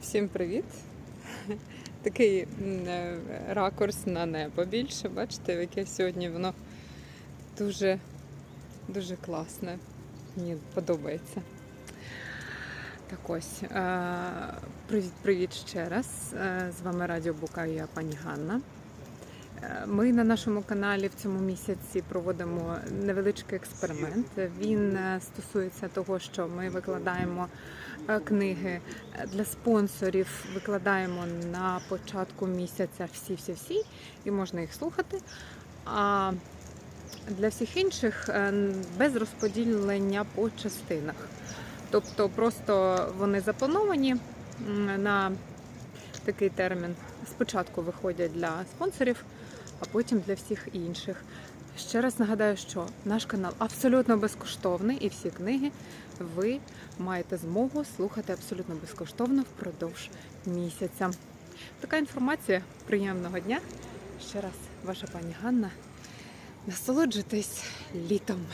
Всім привіт! Такий е, ракурс на небо більше. Бачите, яке сьогодні воно дуже, дуже класне. Мені подобається. Так ось. е, Привіт-привіт ще раз. Е, З вами Радіо Бука я пані Ганна. Е, Ми на нашому каналі в цьому місяці проводимо невеличкий експеримент. Він е, стосується того, що ми викладаємо е, книги для спонсорів, викладаємо на початку місяця всі-всі-всі, і можна їх слухати. А для всіх інших без розподілення по частинах. Тобто просто вони заплановані на такий термін. Спочатку виходять для спонсорів, а потім для всіх інших. Ще раз нагадаю, що наш канал абсолютно безкоштовний, і всі книги ви маєте змогу слухати абсолютно безкоштовно впродовж місяця. Така інформація. Приємного дня. Ще раз, ваша пані Ганна. Насолоджуйтесь літом.